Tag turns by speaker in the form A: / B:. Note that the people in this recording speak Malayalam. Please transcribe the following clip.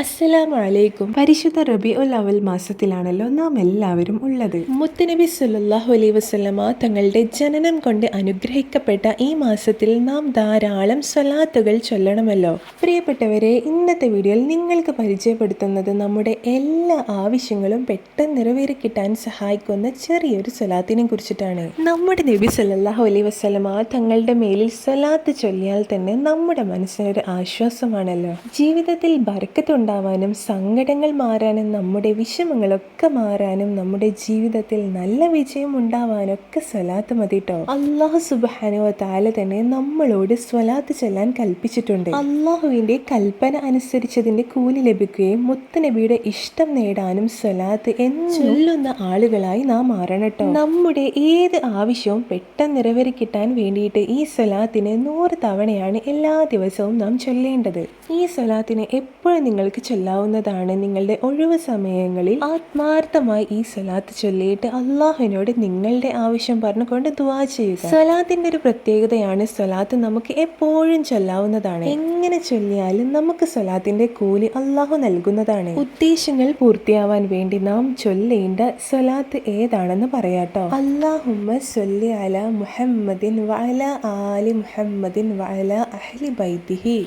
A: അസ്സലാമു അലൈക്കും പരിശുദ്ധ റബി ഉൽ അവൽ മാസത്തിലാണല്ലോ നാം എല്ലാവരും ഉള്ളത്. മുത്തുനബി സുല്ലാഹു അലൈ വസല്ലമ തങ്ങളുടെ ജനനം കൊണ്ട് അനുഗ്രഹിക്കപ്പെട്ട ഈ മാസത്തിൽ നാം ധാരാളം സ്വലാത്തുകൾ ചൊല്ലണമല്ലോ. പ്രിയപ്പെട്ടവരെ ഇന്നത്തെ വീഡിയോയിൽ നിങ്ങൾക്ക് പരിചയപ്പെടുത്തുന്നത് നമ്മുടെ എല്ലാ ആവശ്യങ്ങളും പെട്ടെന്ന് നിറവേറി കിട്ടാൻ സഹായിക്കുന്ന ചെറിയൊരു സ്വലാത്തിനെ കുറിച്ചിട്ടാണ്. നമ്മുടെ നബി സുല്ലാഹു അലൈ വസ്ലമ തങ്ങളുടെ മേലിൽ സ്വലാത്ത് ചൊല്ലിയാൽ തന്നെ നമ്മുടെ മനസ്സിനൊരു ആശ്വാസമാണല്ലോ. ജീവിതത്തിൽ ബർക്കത്ത് ഉണ്ടാവാനും സങ്കടങ്ങൾ മാറാനും നമ്മുടെ വിഷമങ്ങളൊക്കെ മാറാനും നമ്മുടെ ജീവിതത്തിൽ നല്ല വിജയം ഉണ്ടാവാനൊക്കെ സ്വലാത്ത് മതി കേട്ടോ അള്ളാഹു സുബാനുവ താല തന്നെ നമ്മളോട് സ്വലാത്ത് ചെല്ലാൻ കൽപ്പിച്ചിട്ടുണ്ട്. അള്ളാഹുവിന്റെ കൽപ്പന അനുസരിച്ചതിന്റെ കൂലി ലഭിക്കുകയും മുത്തനബിയുടെ ഇഷ്ടം നേടാനും സ്വലാത്ത് ചൊല്ലുന്ന ആളുകളായി നാം മാറണം കേട്ടോ നമ്മുടെ ഏത് ആവശ്യവും പെട്ടെന്ന് നിറവേറി കിട്ടാൻ വേണ്ടിയിട്ട് ഈ സ്വലാത്തിനെ നൂറ് തവണയാണ് എല്ലാ ദിവസവും നാം ചൊല്ലേണ്ടത്. ഈ സ്വലാത്തിനെ എപ്പോഴും നിങ്ങൾക്ക് ചൊല്ലാവുന്നതാണ് നിങ്ങളുടെ ഒഴിവ് സമയങ്ങളിൽ ആത്മാർത്ഥമായി ഈ സലാത്ത് ചൊല്ലിയിട്ട് അള്ളാഹുവിനോട് നിങ്ങളുടെ ആവശ്യം പറഞ്ഞുകൊണ്ട് ദുവാ ചെയ്യുക. സലാത്തിന്റെ ഒരു പ്രത്യേകതയാണ് സലാത്ത് നമുക്ക് എപ്പോഴും ചൊല്ലാവുന്നതാണ്. എങ്ങനെ ചൊല്ലിയാലും നമുക്ക് സലാത്തിന്റെ കൂലി അള്ളാഹു നൽകുന്നതാണ്. ഉദ്ദേശങ്ങൾ പൂർത്തിയാവാൻ വേണ്ടി നാം ചൊല്ലേണ്ട സലാത്ത് ഏതാണെന്ന് പറയാട്ടോ. അള്ളാഹുമ്മ സൊല്ലി മുഹമ്മദിൻ വഅല ആലി മുഹമ്മദിൻ വഅല അഹ്ലി ബൈത്തിഹി.